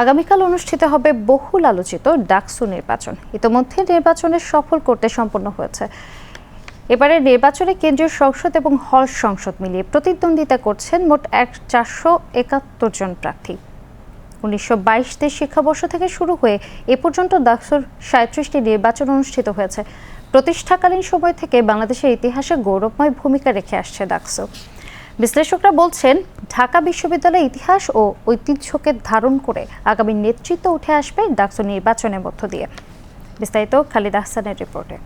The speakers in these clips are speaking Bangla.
আগামীকাল অনুষ্ঠিত হবে বহুল আলোচিত ডাকসু নির্বাচন। ইতোমধ্যে নির্বাচনের সফল করতে সম্পন্ন হয়েছে। এবারে নির্বাচনে কেন্দ্রীয় সংসদ এবং হল সংসদ মিলিয়ে প্রতিদ্বন্দ্বিতা করছেন মোট এক চারশো একাত্তর জন প্রার্থী। উনিশশো বাইশ শিক্ষাবর্ষ থেকে শুরু হয়ে এ পর্যন্ত ডাকসুর সাঁত্রিশটি নির্বাচন অনুষ্ঠিত হয়েছে। প্রতিষ্ঠাকালীন সময় থেকে বাংলাদেশের ইতিহাসে গৌরবময় ভূমিকা রেখে আসছে ডাকসু। বিশ্লেষকরা বলছেন, ঢাকা বিশ্ববিদ্যালয়ের ইতিহাস ও ঐতিহ্যকে ধারণ করে আগামী নেতৃত্ব উঠে আসবে ডাকসু নির্বাচনের মধ্য দিয়ে। বিস্তারিত খালিদ আহসানের রিপোর্টে।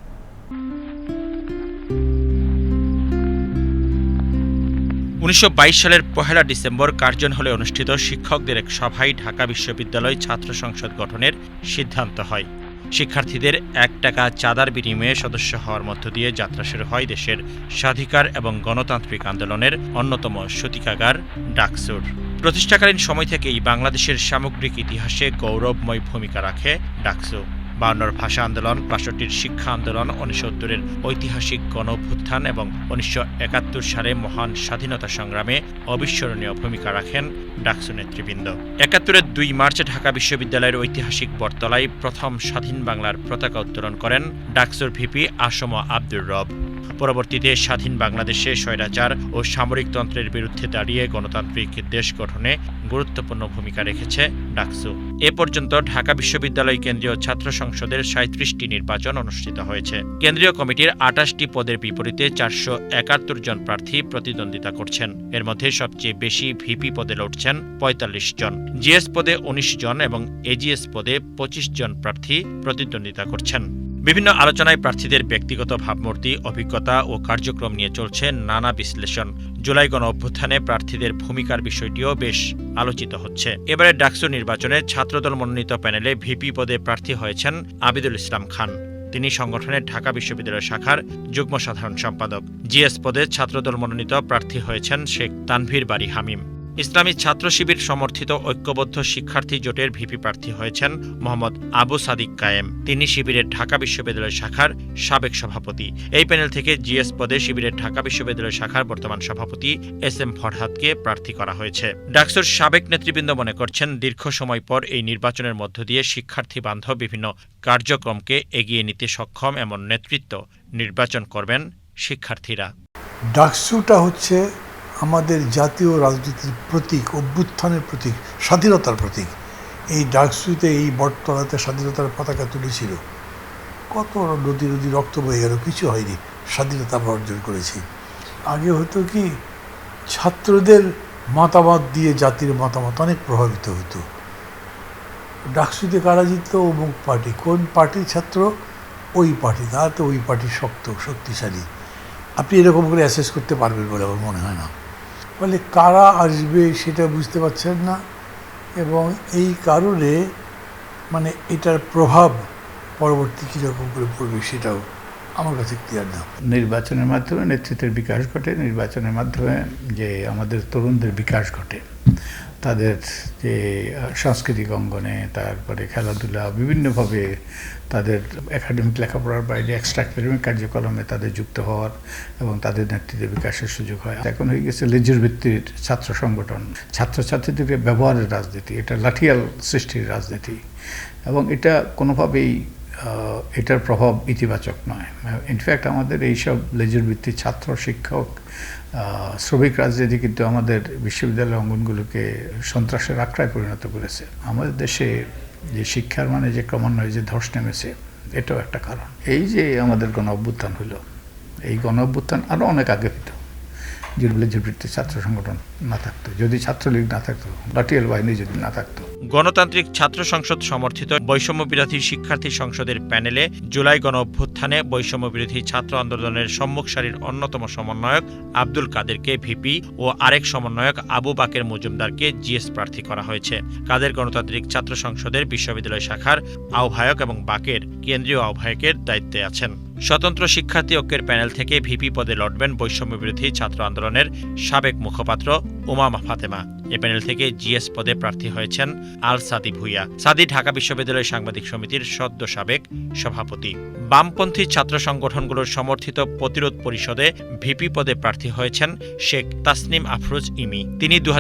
উনিশশো বাইশ সালের পহেলা ডিসেম্বর কার্জন হলে অনুষ্ঠিত শিক্ষকদের এক সভায় ঢাকা বিশ্ববিদ্যালয় ছাত্র সংসদ গঠনের সিদ্ধান্ত হয়। শিক্ষার্থীদের এক টাকা চাঁদার বিনিময়ে সদস্য হওয়ার মধ্য দিয়ে যাত্রা শুরু হয় দেশের স্বাধিকার এবং গণতান্ত্রিক আন্দোলনের অন্যতম সূতিকাগার ডাকসুর। প্রতিষ্ঠাকালীন সময় থেকেই বাংলাদেশের সামগ্রিক ইতিহাসে গৌরবময় ভূমিকা রাখে ডাকসু। বায়ান্নর ভাষা আন্দোলন, বাষট্টির শিক্ষা আন্দোলন উনিশসত্তরের ঐতিহাসিক গণ অভ্যুত্থান এবং উনিশশো একাত্তর সালে মহান স্বাধীনতা সংগ্রামে অবিস্মরণীয় ভূমিকা রাখেন ডাকসু নেতৃবৃন্দ। একাত্তরের দুই মার্চে ঢাকা বিশ্ববিদ্যালয়ের ঐতিহাসিক বটতলায় প্রথম স্বাধীন বাংলার পতাকা উত্তোলন করেন ডাকসুর ভিপি আসম আব্দুর রব। পরবর্তীতে স্বাধীন বাংলাদেশে স্বৈরাচার ও সামরিকতন্ত্রের বিরুদ্ধে দাঁড়িয়ে গণতান্ত্রিক দেশ গঠনে গুরুত্বপূর্ণ ভূমিকা রেখেছে ডাকসু। এ পর্যন্ত ঢাকা বিশ্ববিদ্যালয় কেন্দ্রীয় ছাত্র সংসদের সাঁত্রিশটি নির্বাচন অনুষ্ঠিত হয়েছে। কেন্দ্রীয় কমিটির আটাশটি পদের বিপরীতে চারশো একাত্তর জন প্রার্থী প্রতিদ্বন্দ্বিতা করছেন। এর মধ্যে সবচেয়ে বেশি ভিপি পদে লড়ছেন পঁয়তাল্লিশ জন। জিএস পদে উনিশ জন এবং এজিএস পদে পঁচিশ জন প্রার্থী প্রতিদ্বন্দ্বিতা করছেন। বিভিন্ন আলোচনায় প্রার্থীদের ব্যক্তিগত ভাবমূর্তি, অভিজ্ঞতা ও কার্যক্রম নিয়ে চলছে নানা বিশ্লেষণ। জুলাই গণ অভ্যুত্থানে প্রার্থীদের ভূমিকার বিষয়টিও বেশ আলোচিত হচ্ছে। এবারে ডাকসু নির্বাচনে ছাত্রদল মনোনীত প্যানেলে ভিপি পদে প্রার্থী হয়েছেন আবিদুল ইসলাম খান। তিনি সংগঠনের ঢাকা বিশ্ববিদ্যালয় শাখার যুগ্ম সাধারণ সম্পাদক। জিএস পদে ছাত্রদল মনোনীত প্রার্থী হয়েছেন শেখ তানভীর বাড়ি হামিম। ইসলামী ছাত্র শিবির সমর্থিত ঐক্যবদ্ধ শিক্ষার্থী জোটের ভিপি প্রার্থী হয়েছেন মোহাম্মদ আবু সাদিক কায়েম। তিনি শিবিরের ঢাকা বিশ্ববিদ্যালয় শাখার সাবেক সভাপতি। এই প্যানেল থেকে জিএস পদে শিবিরের ঢাকা বিশ্ববিদ্যালয় শাখার বর্তমান সভাপতি এস এম ফরহাদকে প্রার্থী করা হয়েছে। ডাকসুর সাবেক নেতৃবৃন্দ মনে করছেন, দীর্ঘ সময় পর এই নির্বাচনের মধ্য দিয়ে শিক্ষার্থী বান্ধব বিভিন্ন কার্যক্রমকে এগিয়ে নিতে সক্ষম এমন নেতৃত্ব নির্বাচন করবেন শিক্ষার্থীরা। ডাকসুটা হচ্ছে আমাদের জাতীয় রাজনীতির প্রতীক, অভ্যুত্থানের প্রতীক, স্বাধীনতার প্রতীক। এই ডাকসুতে এই বটতলাতে স্বাধীনতার পতাকা তুলেছিল। কত নদী নদী রক্ত বয়ে গেল, কিছু হয়নি। স্বাধীনতা অর্জন করেছি। আগে হতো কি, ছাত্রদের মতামত দিয়ে জাতির মতামত অনেক প্রভাবিত হতো। ডাকসুতে কারা জিততো অমুক পার্টি। কোন পার্টির ছাত্র? ওই পার্টি। তাহলে ওই পার্টি শক্ত, শক্তিশালী। আপনি এরকম করে অ্যাসেস করতে পারবেন বলে আমার মনে হয় না। ফলে কারা আসবে সেটা বুঝতে পারছেন না। এবং এই কারণে মানে এটার প্রভাব পরবর্তী কীরকম করে পড়বে সেটাও আমার কাছে ক্লিয়ার না। নির্বাচনের মাধ্যমে নেতৃত্বের বিকাশ ঘটে। নির্বাচনের মাধ্যমে যে আমাদের তরুণদের বিকাশ ঘটে। তাদের যে সাংস্কৃতিক অঙ্গনে, তারপরে খেলাধুলা, বিভিন্নভাবে তাদের একাডেমিক লেখাপড়ার বাইরে এক্সট্রা একাডেমিক কার্যক্রমে তাদের যুক্ত হওয়ার এবং তাদের নেতৃত্বে বিকাশের সুযোগ হয়। এখন হয়ে গেছে লেজুর ভিত্তির ছাত্র সংগঠন। ছাত্রছাত্রীদের ব্যবহারের রাজনীতি, এটা লাঠিয়াল সৃষ্টির রাজনীতি এবং এটা কোনোভাবেই এটার প্রভাব ইতিবাচক নয়। ইনফ্যাক্ট আমাদের এইসব লেজুর ভিত্তির ছাত্র, শিক্ষক আহ, শ্রমিক রাজনীতি কিন্তু আমাদের বিশ্ববিদ্যালয় অঙ্গনগুলোকে সন্ত্রাসের আক্রায় পরিণত করেছে। আমাদের দেশে যে শিক্ষার মানে যে ক্রমান্বয়ে যে ধস নেমেছে এটাও একটা কারণ। এই যে আমাদের গণ অভ্যুত্থান হলো এই গণ অভ্যুত্থান আরও অনেক আগে হতো ছাত্র সংগঠন না থাকতো, যদি ছাত্রলীগ না থাকতো লাঠিয়াল বাহিনী যদি না থাকতো। গণতান্ত্রিক ছাত্র সংসদ সমর্থিত বৈষম্য বিরোধী শিক্ষার্থী সংসদের প্যানেলে জুলাই গণ অভ্যুত্থানে বৈষম্য বিরোধী ছাত্র আন্দোলনের সম্মুখ সারির অন্যতম সমন্বয়ক আব্দুল কাদেরকে ভিপি ও আরেক সমন্বয়ক আবু বাকের মজুমদারকে জিএস প্রার্থী করা হয়েছে। কাদের গণতান্ত্রিক ছাত্র সংসদের বিশ্ববিদ্যালয় শাখার আহ্বায়ক এবং বাকের কেন্দ্রীয় আহ্বায়কের দায়িত্বে আছেন। স্বতন্ত্র শিক্ষার্থী ঐক্যের প্যানেল থেকে ভিপি পদে লড়বেন বৈষম্যবিরোধী ছাত্র আন্দোলনের সাবেক মুখপাত্র উমা ফাতেমা। এ প্যানেল থেকে জিএস পদে প্রার্থী হয়েছেন আল সাদি ভুইয়া। সাদি ঢাকা বিশ্ববিদ্যালয় সাংবাদিক সমিতির সদ্য সাবেক সভাপতি। বামপন্থী ছাত্র সংগঠনগুলোর সমর্থিত প্রতিরোধ পরিষদে ভিপি পদে প্রার্থী হয়েছেন শেখ তাসনিম আফরোজ ইমি। তিনি দু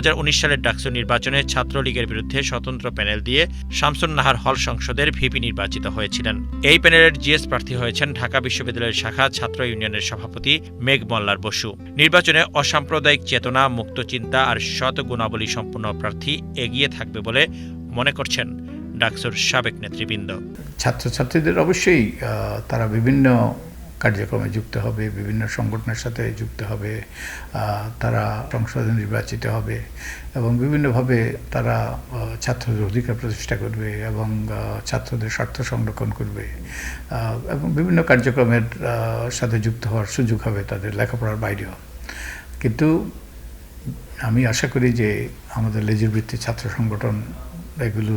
সালের ডাকসু নির্বাচনে ছাত্রলীগের বিরুদ্ধে স্বতন্ত্র প্যানেল দিয়ে শামসুন নাহার হল সংসদের ভিপি নির্বাচিত হয়েছিলেন। এই প্যানেলের জিএস প্রার্থী হয়েছেন ঢাকা বিশ্ববিদ্যালয়ের শাখা ছাত্র ইউনিয়নের সভাপতি মেঘ মল্লার বসু। নির্বাচনে অসাম্প্রদায়িক চেতনা মুক্ত চিন্তা আর সৎ গুণাবলী সম্পন্ন প্রার্থী এগিয়ে থাকবে বলে মনে করছেন ডাকসুর সাবেক নেতৃবৃন্দ। ছাত্রছাত্রীদের অবশ্যই তারা বিভিন্ন কার্যক্রমে যুক্ত হবে, বিভিন্ন সংগঠনের সাথে যুক্ত হবে তারা সংসদে নির্বাচিত হবে এবং বিভিন্নভাবে তারা ছাত্রদের অধিকার প্রতিষ্ঠা করবে এবং ছাত্রদের স্বার্থ সংরক্ষণ করবে এবং বিভিন্ন কার্যক্রমের সাথে যুক্ত হওয়ার সুযোগ হবে তাদের লেখাপড়ার বাইরেও। কিন্তু আমি আশা করি যে আমাদের লেজুর বৃত্তি ছাত্র সংগঠন এগুলো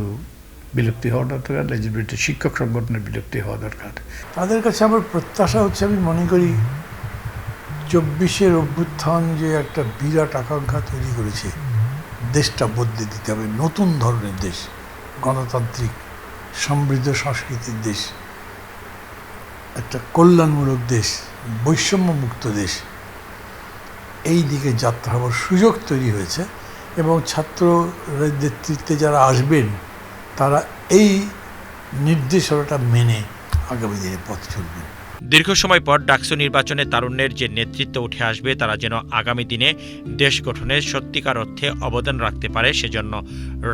বিলুপ্তি হওয়া দরকার লেজুর বৃত্তি শিক্ষক সংগঠনের বিলুপ্তি হওয়া দরকার। তাদের কাছে আমার প্রত্যাশা হচ্ছে, আমি মনে করি চব্বিশের অভ্যুত্থান যে একটা বিরাট আকাঙ্ক্ষা তৈরি করেছে, দেশটা বদলে দিতে হবে। নতুন ধরনের দেশ, গণতান্ত্রিক, সমৃদ্ধ সংস্কৃতির দেশ, একটা কল্যাণমূলক দেশ, বৈষম্যমুক্ত দেশ। এই দিকে যাত্রা হওয়ার সুযোগ তৈরি হয়েছে এবং ছাত্র নেতৃত্বে যারা আসবেন, তারা এই নির্দেশনাটা মেনে আগামী দিনে পথ চলবেন। দীর্ঘ সময় পর ডাকসু নির্বাচনে তারুণ্যের যে নেতৃত্ব উঠে আসবে, তারা যেন আগামী দিনে দেশ গঠনে সত্যিকার অর্থে অবদান রাখতে পারে, সেজন্য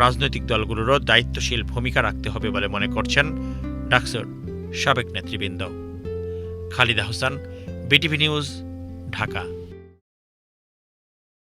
রাজনৈতিক দলগুলোরও দায়িত্বশীল ভূমিকা রাখতে হবে বলে মনে করছেন ডাকসুর সাবেক নেতৃবৃন্দ। Khalida Hossain, BTV news, Dhaka.